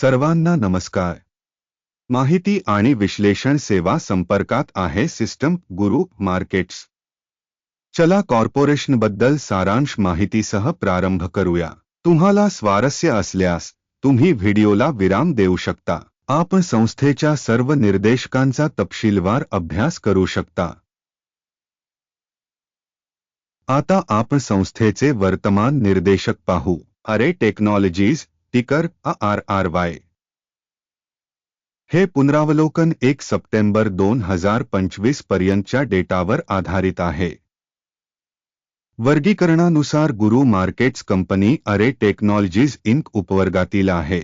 सर्वांना नमस्कार. माहिती आणि विश्लेषण सेवा संपर्कात आहे सिस्टम गुरु मार्केट्स. चला कॉर्पोरेशनबद्दल सारांश माहितीसह प्रारंभ करूया. तुम्हाला स्वारस्य असल्यास तुम्ही व्हिडिओला विराम देऊ शकता. आपण संस्थेच्या सर्व निर्देशकांचा तपशीलवार अभ्यास करू शकता. आता आपण संस्थेचे वर्तमान निर्देशक पाहू. अरे टेक्नॉलॉजीज टिकर आर आर वाय. हे पुनरावलोकन एक सप्टेंबर दोन हजार पंचवीस पर्यंतच्या डेटावर आधारित आहे. वर्गीकरणानुसार गुरु markets company Array Technologies Inc उपवर्गातील आहे.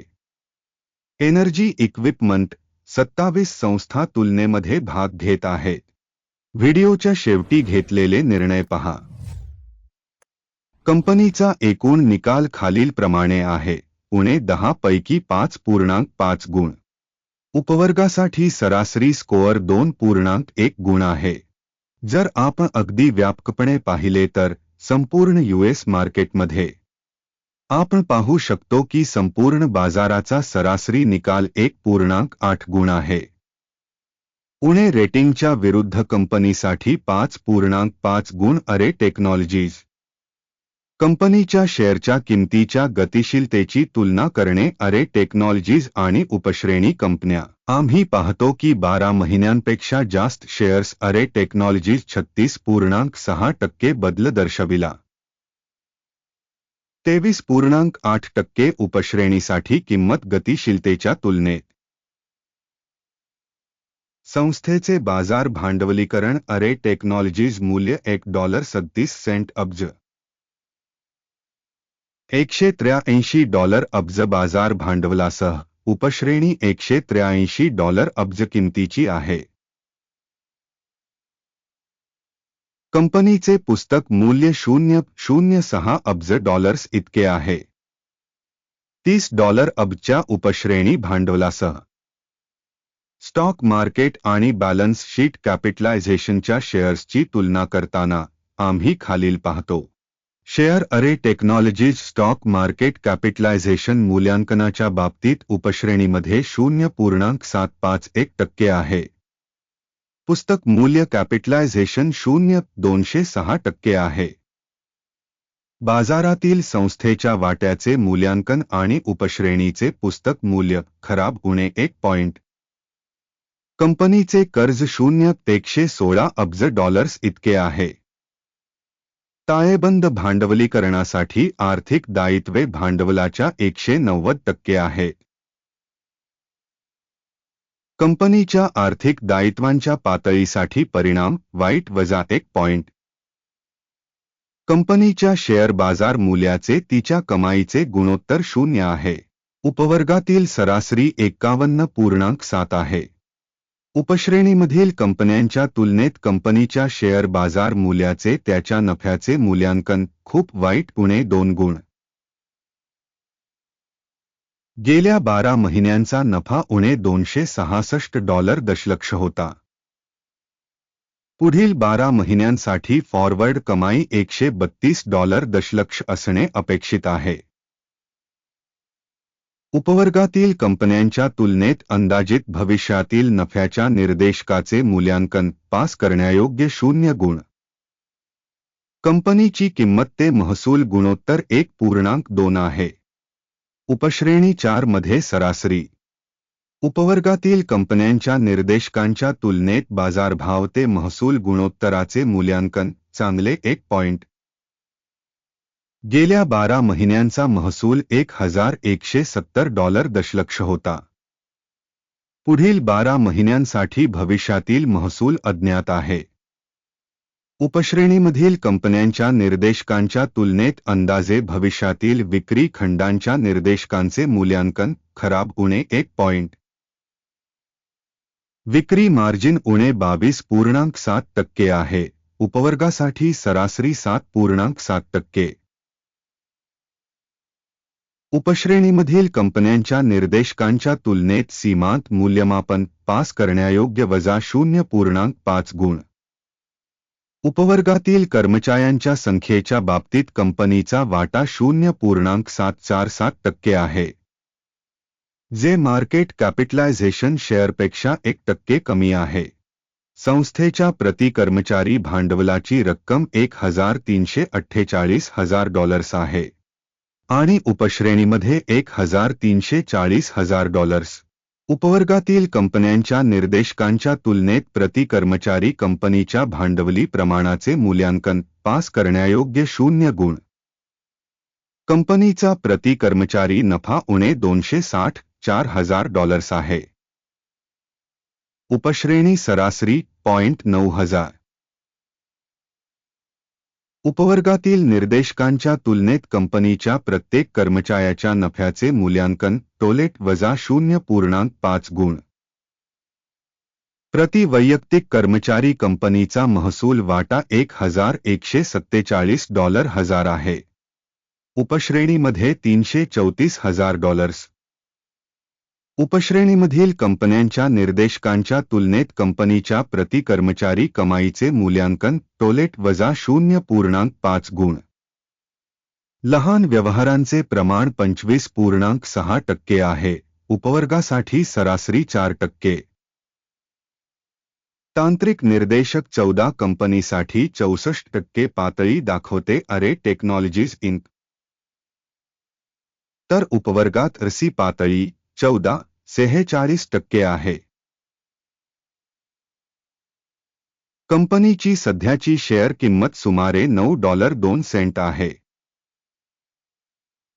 एनर्जी इक्विपमेंट सत्तावीस संस्था तुलनेमध्ये भाग घेत आहेत. व्हिडिओच्या शेवटी घेतलेले निर्णय पहा. कंपनीचा एकूण निकाल खालीलप्रमाणे आहे. उणे दहा पैकी पाच पूर्णांक पाच गुण. उपवर्गासाठी सरासरी स्कोअर दोन पूर्णांक एक गुण आहे. जर आपण अगदी व्यापकपणे पाहिले तर संपूर्ण यूएस मार्केटमध्ये आपण पाहू शकतो की संपूर्ण बाजाराचा सरासरी निकाल एक पूर्णांक आठ गुण आहे. उणे रेटिंगच्या विरुद्ध कंपनीसाठी पाच पूर्णांक पाच गुण अरे टेक्नॉलॉजीज. कंपनीच्या शेअरच्या किमतीच्या गतिशीलतेची तुलना करणे अरे टेक्नॉलॉजीज आणि उपश्रेणी कंपन्या. आम्ही पाहतो की बारा महिन्यांपेक्षा जास्त शेअर्स अरे टेक्नॉलॉजीज छत्तीस पूर्णांक सहा टक्के बदल दर्शविला. तेवीस पूर्णांक आठ टक्के उपश्रेणीसाठी किंमत गतिशीलतेच्या तुलनेत. संस्थेचे बाजार भांडवलीकरण अरे टेक्नॉलॉजीज मूल्य एक डॉलर सत्तीस सेंट अब्ज. एकशे त्र्याऐंशी डॉलर अब्ज बाजार भांडवलासह उपश्रेणी एकशे त्र्याऐंशी डॉलर अब्ज किमतीची आहे. कंपनीचे पुस्तक मूल्य शून्य शून्य सहा अब्ज डॉलर्स इतके आहे. तीस डॉलर अब्जच्या उपश्रेणी भांडवलासह. स्टॉक मार्केट आणि बॅलन्स शीट कॅपिटलायझेशनच्या शेअर्सची तुलना करताना आम्ही खालील पाहतो. Share Array Technologies stock market capitalization मूल्यांकनाच्या बाबतीत उपश्रेणीमध्ये शून्य पूर्णांक सात पाच एक टक्के आहे. पुस्तक मूल्य कॅपिटलायझेशन शून्य दोनशे सहा टक्के आहे. बाजारातील संस्थेच्या वाट्याचे मूल्यांकन आणि उपश्रेणीचे पुस्तक मूल्य खराब उणे एक पॉइंट. कंपनीचे कर्ज शून्य एकशे सोळा अब्ज डॉलर्स इतके आहे. ताळेबंद भांडवलीकरणासाठी आर्थिक दायित्वे भांडवलाच्या एकशे नव्वद टक्के आहे. कंपनीच्या आर्थिक दायित्वांच्या पातळीसाठी परिणाम वाईट वजा एक पॉइंट कंपनीच्या शेअर बाजार मूल्याचे तिच्या कमाईचे गुणोत्तर शून्य आहे. उपवर्गातील सरासरी एकावन्न पूर्णांक सात आहे. उपश्रेणीमधील कंपन्यांच्या तुलनेत कंपनीच्या शेअर बाजार मूल्याचे त्याच्या नफ्याचे मूल्यांकन खूप वाईट उणे दोन गुण. गेल्या बारा महिन्यांचा नफा उणे दोनशे सहासष्ट डॉलर दशलक्ष होता. पुढील बारा महिन्यांसाठी फॉरवर्ड कमाई एकशे बत्तीस डॉलर दशलक्ष असणे अपेक्षित आहे. उपवर्गातील कंपन्यांच्या तुलनेत अंदाजित भविष्यातील नफ्याच्या निर्देशकाचे मूल्यांकन पास करण्यायोग्य शून्य गुण. कंपनीची किंमत ते महसूल गुणोत्तर एक पूर्णांक दोन आहे. उपश्रेणी चारमध्ये सरासरी. उपवर्गातील कंपन्यांच्या निर्देशकांच्या तुलनेत बाजारभाव ते महसूल गुणोत्तराचे मूल्यांकन चांगले एक पॉइंट. गेल्या बारा महिन्यांचा महसूल एक हज़ार एकशे सत्तर डॉलर दशलक्ष होता. पुढील बारा महिन्यांसाठी भविष्यातील महसूल अज्ञात आहे. उपश्रेणीमधील कंपन्यांच्या निर्देशकांच्या तुलनेत अंदाजे भविष्यातील विक्री खंडांच्या निर्देशकांचे मूल्यांकन खराब उणे एक पॉइंट. विक्री मार्जिन उणे बावीस पूर्णांक सात टक्के आहे. उपवर्गासाठी सरासरी सात पूर्णांक सात टक्के. उपश्रेणीमधील कंपन्यांच्या निर्देशकांच्या तुलनेत सीमांत मूल्यमापन पास करण्यायोग्य वजा शून्य पूर्णांक पाच गुण. उपवर्गातील कर्मचाऱ्यांच्या संख्येच्या बाबतीत कंपनीचा वाटा शून्य पूर्णांक सात चार सात टक्के आहे. जे मार्केट कॅपिटलायझेशन शेअरपेक्षा एक टक्के कमी आहे. संस्थेच्या प्रति कर्मचारी भांडवलाची रक्कम एक हजार तीनशे अठ्ठेचाळीस हजार डॉलर्स आहे. आणि उपश्रेणीमध्ये एक हजार तीनशे चाळीस हजार डॉलर्स उपवर्गातील कंपन्यांच्या निर्देशकांच्या तुलनेत प्रति कर्मचारी कंपनीच्या भांडवली प्रमाणाचे मूल्यांकन पास करण्यायोग्य शून्य गुण. कंपनीचा प्रति कर्मचारी नफा उणे दोनशे साठ चार हजार डॉलर्स आहे. उपश्रेणी सरासरी पॉइंट नऊ हजार. उपवर्गातील निर्देशकांच्या तुलनेत कंपनीच्या प्रत्येक कर्मचाऱ्याच्या नफ्याचे मूल्यांकन टोलेट वजा शून्य पूर्णांक पाच गुण. प्रति वैयक्तिक कर्मचारी कंपनीचा महसूल वाटा एक हजार एकशे सत्तेचाळीस डॉलर हजार आहे. उपश्रेणीमध्ये तीनशे चौतीस हजार डॉलर्स. उपश्रेणीमधील कंपन्यांच्या निर्देशकांच्या तुलनेत कंपनीच्या प्रति कर्मचारी कमाईचे मूल्यांकन टोलेट वजा शून्य पूर्णांक पाच गुण. लहान व्यवहारांचे प्रमाण पंचवीस पूर्णांक सहा टक्के आहे उपवर्गासाठी सरासरी चार टक्के. तांत्रिक निर्देशक चौदा कंपनीसाठी चौसष्ट टक्के पातळी दाखवते अरे टेक्नॉलॉजीज इंक. तर उपवर्गात रसी पातळी चौदा सेहेचाळीस टक्के आहे. कंपनीची सध्याची शेअर किंमत सुमारे नऊ डॉलर दोन सेंट आहे.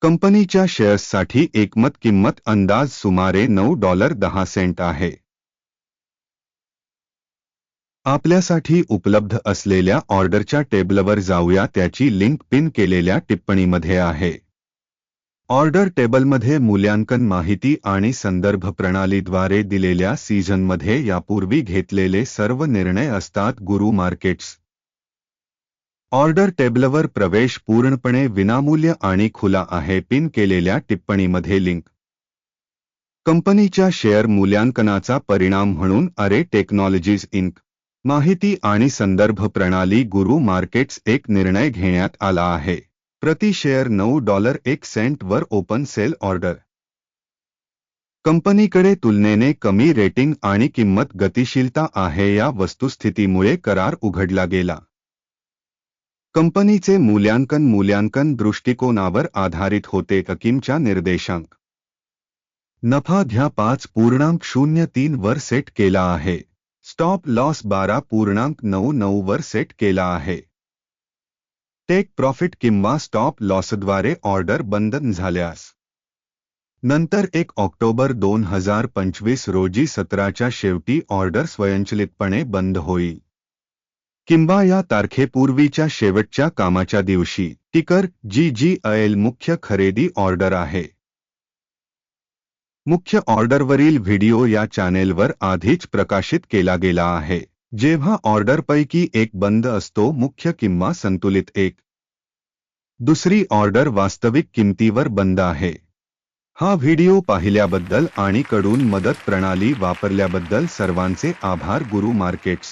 कंपनीच्या शेअर्ससाठी एकमत किंमत अंदाज सुमारे नऊ डॉलर दहा सेंट आहे. आपल्यासाठी उपलब्ध असलेल्या ऑर्डरच्या टेबलवर जाऊया त्याची लिंक पिन केलेल्या टिप्पणीमध्ये आहे. ऑर्डर टेबलमध्ये मूल्यांकन माहिती आणि संदर्भ प्रणालीद्वारे दिलेल्या सीझनमध्ये यापूर्वी घेतलेले सर्व निर्णय असतात गुरु मार्केट्स. ऑर्डर टेबलवर प्रवेश पूर्णपणे विनामूल्य आणि खुला आहे पिन केलेल्या टिप्पणीमध्ये लिंक. कंपनीच्या शेअर मूल्यांकनाचा परिणाम म्हणून अरे टेक्नॉलॉजीज इंक. माहिती आणि संदर्भ प्रणाली गुरु मार्केट्स एक निर्णय घेण्यात आला आहे. प्रति शेअर नऊ डॉलर एक सेंट वर ओपन सेल ऑर्डर. कंपनीकडे तुलनेने कमी रेटिंग आणि किंमत गतिशीलता आहे या वस्तुस्थितीमुळे करार उघडला गेला. कंपनीचे मूल्यांकन मूल्यांकन दृष्टिकोनावर आधारित होते अकिमच्या निर्देशांक. नफा घ्या पाच पूर्णांक शून्य तीन वर सेट केला आहे. स्टॉप लॉस बारा पूर्णांक नऊ नऊ वर सेट केला आहे. टेक प्रॉफिट किंवा स्टॉप लॉसद्वारे ऑर्डर बंद झाल्यास. नंतर एक ऑक्टोबर दोन हज़ार पंचवीस रोजी सतराच्या शेवटी ऑर्डर स्वयंचलितपणे बंद होईल. किंवा या तारखेपूर्वीच्या शेवटच्या कामाच्या दिवशी टिकर जी जी एल मुख्य खरेदी ऑर्डर आहे. मुख्य ऑर्डरवरील व्हिडिओ या चॅनेलवर आधीच प्रकाशित केला गेला आहे. जेव्हा ऑर्डरपैकी एक बंद असतो, मुख्य किंवा संतुलित एक. दुसरी ऑर्डर वास्तविक किंमतीवर बंद आहे. हा व्हिडिओ पाहिल्याबद्दल आणि कडून मदत प्रणाली वापरल्याबद्दल सर्वांचे आभार गुरु मार्केट्स.